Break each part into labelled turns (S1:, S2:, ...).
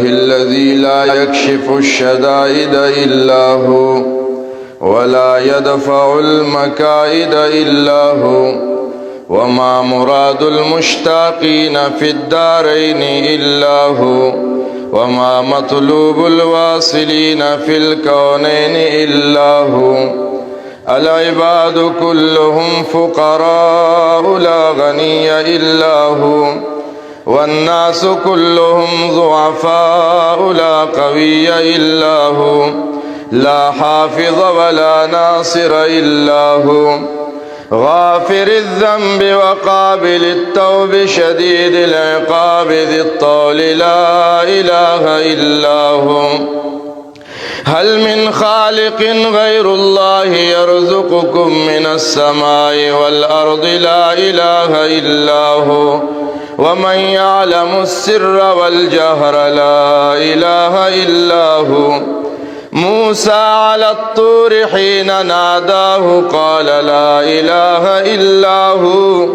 S1: الذي لا يكشف الشدائد إلا هو ولا يدفع المكائد إلا هو وما مراد المشتاقين في الدارين إلا هو وما مطلوب الواصلين في الكونين إلا هو. العباد كلهم فقراء لا غني إلا هو. والناس كلهم ضعفاء لا قوي إلا هو لا حافظ ولا ناصر إلا هو. غافر الذنب وقابل التوب شديد العقاب ذي الطول لا إله إلا هو. هل من خالق غير الله يرزقكم من السماء والأرض لا إله إلا هو؟ ومن يعلم السر والجهر لا إله إلا هو. موسى على الطور حين ناداه قال لا إله إلا هو.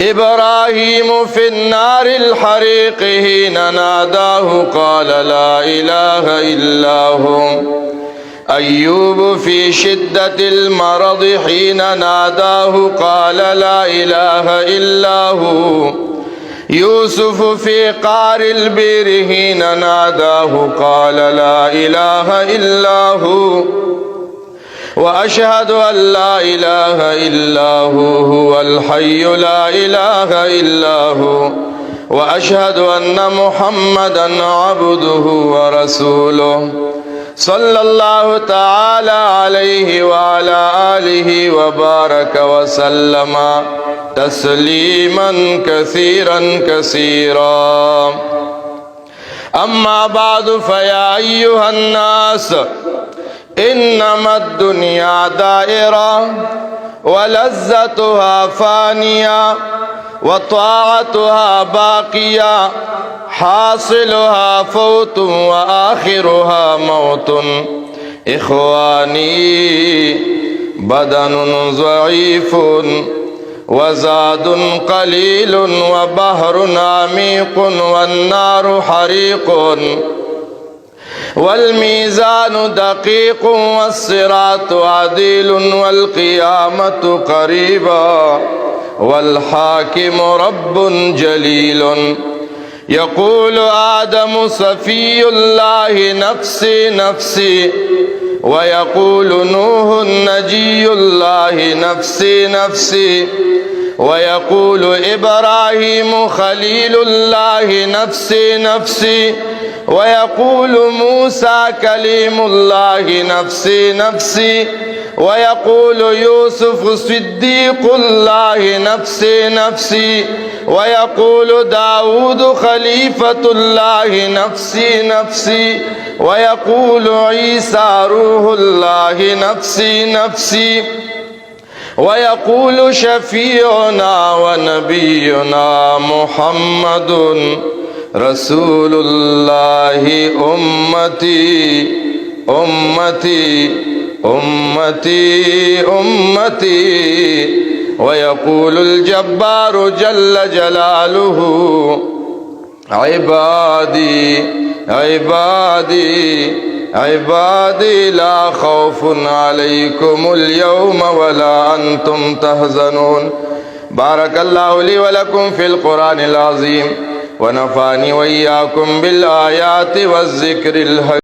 S1: إبراهيم في النار الحريق حين ناداه قال لا إله إلا هو. أيوب في شدة المرض حين ناداه قال لا إله إلا هو. يوسف في قار البير حين ناداه قال لا إله إلا هو. وأشهد أن لا إله إلا هو هو الحي لا إله إلا هو. وأشهد أن محمدا عبده ورسوله. صلى الله تعالى عليه وعلى آله وبارك وسلم تسليما كثيرا كثيرا. أما بعد فيا أيها الناس إنما الدنيا دائرة ولذتها فانية. وطاعتها باقية حاصلها فوت وآخرها موت. إخواني بدن ضعيف وزاد قليل وبحر عميق والنار حريق. والميزان دقيق والصراط عديل والقيامة قريبا. والحاكم رب جليل. يقول آدم صفي الله نفسي نفسي ويقول نوح نجي الله نفسي نفسي ويقول إبراهيم خليل الله نفسي نفسي ويقول موسى كليم الله نفسي نفسي. ويقول يوسف صديق الله نفسي نفسي. ويقول داود خليفة الله نفسي نفسي. ويقول عيسى روح الله نفسي نفسي. ويقول شفيعنا ونبينا محمد رسول الله أمتي أمتي. أمتي أمتي. ويقول الجبار جل جلاله عبادي عبادي عبادي لا خوف عليكم اليوم ولا أنتم تهزنون بارك الله لي ولكم في القرآن العظيم ونفعني وإياكم بالآيات والذكر الحكيم.